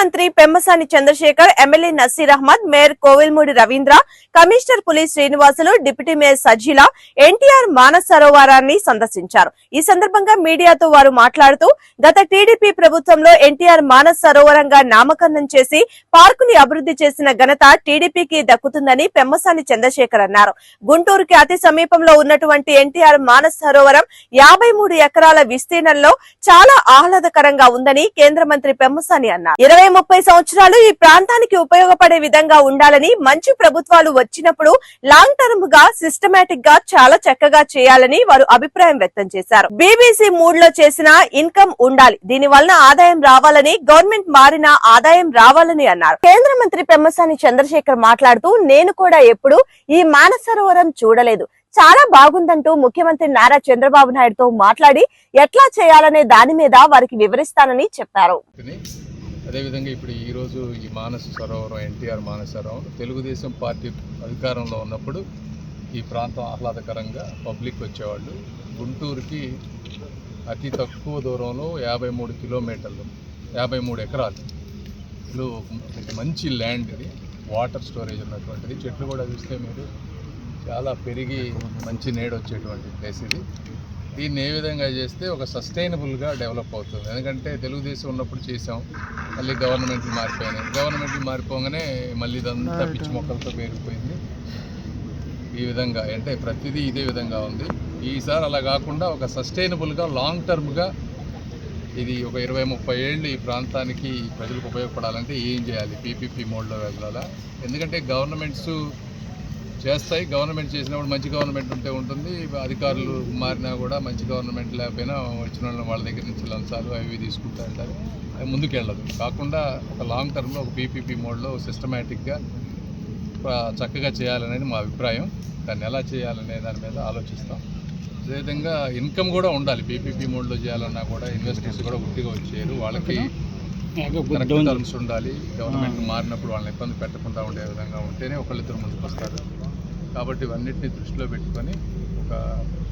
మంత్రి Pemmasani Chandrasekhar MLA Naseer Ahmed mayor Kovelamudi Ravindra commissioner Puli Srinivasulu deputy mayor Sajila NTR Manasa సరోవరాన్ని సందర్శించారు. ఈ సందర్భంగా మీడియాతో వారు మాట్లాడుతూ గత టీడీపీ ప్రభుత్వంలో ఎన్టీఆర్ మానస సరోవరంగా నామకరణం చేసి పార్కుని అభివృద్ధి చేసిన ఘనత టీడీపీకి దక్కుతుందని పెమ్మసాని చంద్రశేఖర్ అన్నారు. గుంటూరుకి అతి సమీపంలో ఉన్నటువంటి ఎన్టీఆర్ మానస్ సరోవరం యాభై మూడు ఎకరాల విస్తీర్ణంలో చాలా ఆహ్లాదకరంగా ఉందని కేంద్ర మంత్రి పెమ్మసాని అన్నారు. ఇరవై ముప్పై సంవత్సరాలు ఈ ప్రాంతానికి ఉపయోగపడే విధంగా ఉండాలని మంచి ప్రభుత్వాలు వచ్చినప్పుడు లాంగ్ టర్మ్గా సిస్టమేటిక్గా చాలా చక్కగా చేయాలని వారు అభిప్రాయం వ్యక్తం చేశారు. బీబీసీ మూడ్లో చేసిన ఇన్కమ్ ఉండాలి దీని వలన ఆదాయం రావాలని గవర్నమెంట్ మారిన ఆదాయం రావాలని అన్నారు. కేంద్ర మంత్రి పెమ్మసాని చంద్రశేఖర్ మాట్లాడుతూ నేను కూడా ఎప్పుడు ఈ మానసరోవరం చూడలేదు. చాలా బాగుందంటూ ముఖ్యమంత్రి నారా చంద్రబాబు నాయుడుతో మాట్లాడి ఎట్లా చేయాలనే దాని మీద వారికి వివరిస్తానని చెప్పారు. అదేవిధంగా ఇప్పుడు ఈరోజు ఈ మానస సరోవరం ఎన్టీఆర్ మానస సరోవరం తెలుగుదేశం పార్టీ అధికారంలో ఉన్నప్పుడు ఈ ప్రాంతం ఆహ్లాదకరంగా పబ్లిక్ వచ్చేవాళ్ళు. గుంటూరుకి అతి తక్కువ దూరంలో యాభై మూడు కిలోమీటర్లు యాభై మూడు ఎకరాలు. ఇలు మంచి ల్యాండ్ ఇది. వాటర్ స్టోరేజ్ ఉన్నటువంటిది. చెట్లు కూడా చూస్తే మీరు చాలా పెరిగి మంచి నీడ వచ్చేటువంటి ప్లేస్ ఇది. దీన్ని ఏ విధంగా చేస్తే ఒక సస్టైనబుల్గా డెవలప్ అవుతుంది? ఎందుకంటే తెలుగుదేశం ఉన్నప్పుడు చేసాం మళ్ళీ గవర్నమెంట్లు మారిపోయినాయి. గవర్నమెంట్లు మారిపోగానే మళ్ళీ ఇదంతా పిచ్చి మొక్కలతో పెరిగిపోయింది ఈ విధంగా అంటే ప్రతిదీ ఇదే విధంగా ఉంది. ఈసారి అలా కాకుండా ఒక సస్టైనబుల్గా లాంగ్ టర్మ్గా ఇది ఒక ఇరవై ముప్పై ఏళ్ళు ఈ ప్రాంతానికి ప్రజలకు ఉపయోగపడాలంటే ఏం చేయాలి? పీపీపీ మోడ్లో వెళ్ళాలా? ఎందుకంటే గవర్నమెంట్స్ చేస్తాయి. గవర్నమెంట్ చేసినప్పుడు మంచి గవర్నమెంట్ ఉంటే ఉంటుంది. అధికారులు మారినా కూడా మంచి గవర్నమెంట్ లేకపోయినా వచ్చిన వాళ్ళ దగ్గర నుంచి లంచాలు అవి తీసుకుంటూ ఉంటారు. అది ముందుకు వెళ్ళదు కాకుండా ఒక లాంగ్ టర్మ్లో ఒక పీపీపీ మోడ్లో సిస్టమేటిక్గా చక్కగా చేయాలనేది మా అభిప్రాయం. దాన్ని ఎలా చేయాలనే దాని మీద ఆలోచిస్తాం. అదేవిధంగా ఇన్కమ్ కూడా ఉండాలి. పీపీపీ మోడ్లో చేయాలన్నా కూడా ఇన్వెస్టర్స్ కూడా ఉట్టిగా వచ్చేయరు. వాళ్ళకి టర్మ్స్ ఉండాలి. గవర్నమెంట్ మారినప్పుడు వాళ్ళని ఇబ్బంది పెట్టకుండా ఉండే విధంగా ఉంటేనే ఒకళ్ళిద్దరు ముందుకు వస్తారు కాబట్టి ఇవన్నిటిని దృష్టిలో పెట్టుకొని ఒక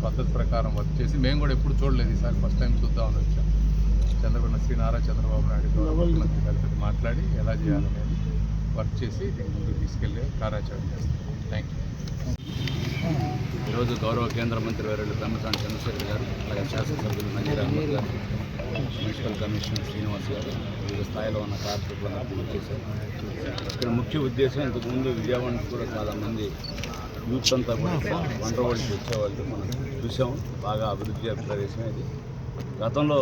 పద్ధతి ప్రకారం వర్క్ చేసి మేము కూడా ఎప్పుడు చూడలేదు ఈసారి ఫస్ట్ టైం చూద్దామని వచ్చాం. చంద్రబాబు శ్రీ నారా చంద్రబాబు నాయుడు ముఖ్యమంత్రి గారితో మాట్లాడి ఎలా చేయాలనేది వర్క్ చేసి దీన్ని ముందుకు తీసుకెళ్ళే కార్యాచరణ చేస్తాం. థ్యాంక్ యూ ఈరోజు గౌరవ కేంద్ర మంత్రి వర్యులు బ్రహ్మసాని చంద్రశేఖర్ గారు అలాగే శాసనసభ్యులు నజీర్ అహ్మద్ గారు మున్సిపల్ కమిషనర్ శ్రీనివాస్ గారు వివిధ స్థాయిలో ఉన్న కార్యకర్తలందరూ చేశారు. ఇక్కడ ముఖ్య ఉద్దేశం ఇంతకుముందు విజయవాడ కూడా చాలామంది యూత్ అంతా కూడా వండర్ వరల్డ్కి వచ్చేవాళ్ళు మనం చూసాం బాగా అభివృద్ధి ప్రదేశం ఇది. గతంలో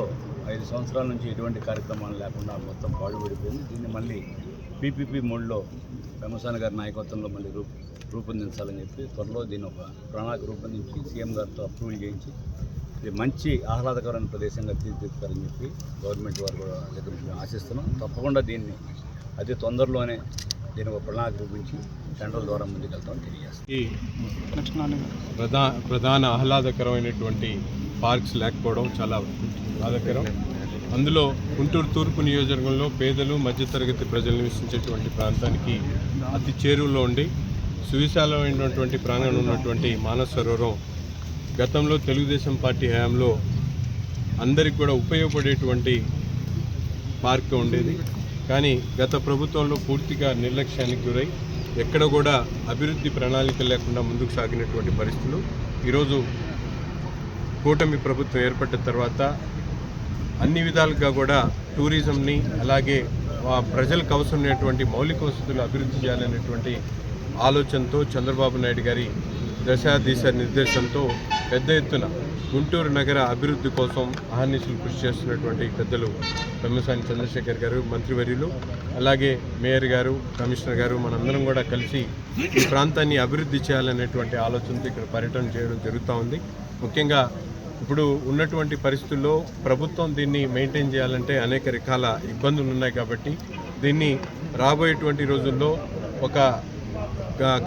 ఐదు సంవత్సరాల నుంచి ఎటువంటి కార్యక్రమాలు లేకుండా మొత్తం పాడుపడిపోయింది. దీన్ని మళ్ళీ పీపీపీ మోడ్లో పెమసాని గారి నాయకత్వంలో మళ్ళీ రూప్ రూపొందించాలని చెప్పి త్వరలో దీన్ని ఒక ప్రణాళిక రూపొందించి సీఎం గారితో అప్రూవల్ చేయించి ఇది మంచి ఆహ్లాదకరమైన ప్రదేశంగా తీర్చిదిద్దుతారని చెప్పి గవర్నమెంట్ వారు కూడా దగ్గర నుంచి మేము ఆశిస్తున్నాం. తప్పకుండా దీన్ని అతి తొందరలోనే దీని ఒక ప్రణాళిక రూపించి టెండర్ల ద్వారా ముందుకెళ్తామని తెలియజేస్తాం ఈ ప్రధా ప్రధాన ఆహ్లాదకరమైనటువంటి పార్క్స్ లేకపోవడం చాలా బాధాకరం. అందులో గుంటూరు తూర్పు నియోజకవర్గంలో పేదలు మధ్యతరగతి ప్రజలు నివసించేటువంటి ప్రాంతానికి అతి చేరువలో ఉండి సువిశాలమైనటువంటి ప్రాంగణం ఉన్నటువంటి మానసరోవరం గతంలో తెలుగుదేశం పార్టీ హయాంలో అందరికి కూడా ఉపయోగపడేటువంటి పార్క్ ఉండేది. కానీ గత ప్రభుత్వంలో పూర్తిగా నిర్లక్ష్యానికి గురై ఎక్కడ కూడా అభివృద్ధి ప్రణాళిక లేకుండా ముందుకు సాగినటువంటి పరిస్థితులు. ఈరోజు కూటమి ప్రభుత్వం ఏర్పడిన తర్వాత అన్ని విధాలుగా కూడా టూరిజంని అలాగే ప్రజలకు అవసరమైనటువంటి మౌలిక వసతులు అభివృద్ధి చేయాలనేటువంటి ఆలోచనతో చంద్రబాబు నాయుడు గారి దశ దిశ నిర్దేశంతో పెద్ద ఎత్తున గుంటూరు నగర అభివృద్ధి కోసం అహర్నిశలు కృషి చేస్తున్నటువంటి పెద్దలు పెమ్మసాని చంద్రశేఖర్ గారు మంత్రివర్యులు అలాగే మేయర్ గారు కమిషనర్ గారు మనందరం కూడా కలిసి ఈ ప్రాంతాన్ని అభివృద్ధి చేయాలనేటువంటి ఆలోచనతో ఇక్కడ పర్యటన చేయడం జరుగుతూ ఉంది. ముఖ్యంగా ఇప్పుడు ఉన్నటువంటి పరిస్థితుల్లో ప్రభుత్వం దీన్ని మెయింటైన్ చేయాలంటే అనేక రకాల ఇబ్బందులు ఉన్నాయి కాబట్టి దీన్ని రాబోయేటువంటి రోజుల్లో ఒక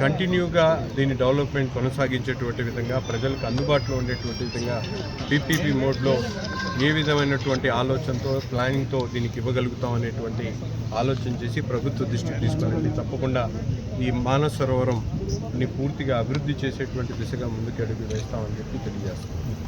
కంటిన్యూగా దీని డెవలప్మెంట్ కొనసాగించేటువంటి విధంగా ప్రజలకు అందుబాటులో ఉండేటువంటి విధంగా పీపీపీ మోడ్లో ఏ విధమైనటువంటి ఆలోచనతో ప్లానింగ్తో దీనికి ఇవ్వగలుగుతాం అనేటువంటి ఆలోచన చేసి ప్రభుత్వ దృష్టికి తీసుకురండి. తప్పకుండా ఈ మానస సరోవరంని పూర్తిగా అభివృద్ధి చేసేటువంటి దిశగా ముందుకు అడుగు వేస్తామని చెప్పి తెలియజేస్తాం